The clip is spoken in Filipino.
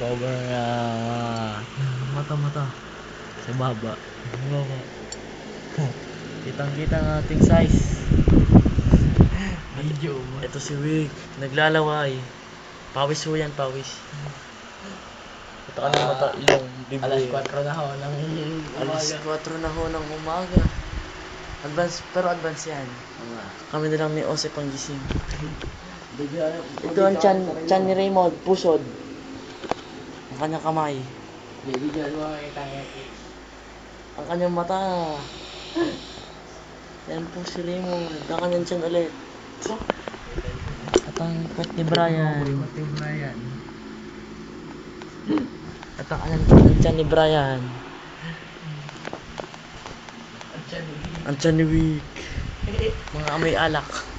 cover ah, mata mata sa baba. Kitang kita ang ating size. Medyo. Ito si Wick, naglalaway. Pawis ho yan, pawis. Ito ka ng mata, ilong, bibig. Alas 4 na ho ng Alas umaga. 4 na ho ng umaga. Advance, pero advance yan. Kami na lang ni Ose pang gising. Ito ang chan, chan ni Raymond, pusod. Ang kanyang kamay. Bibigyan mo makita yan. Ang kanyang mata. Yan po si Raymond. Ang kanyang chan ulit. At ang pet ni Brian. Pati Brian. At ang kanyang ang chan ni Brian. Ang chan ni Wick. Mga amoy alak.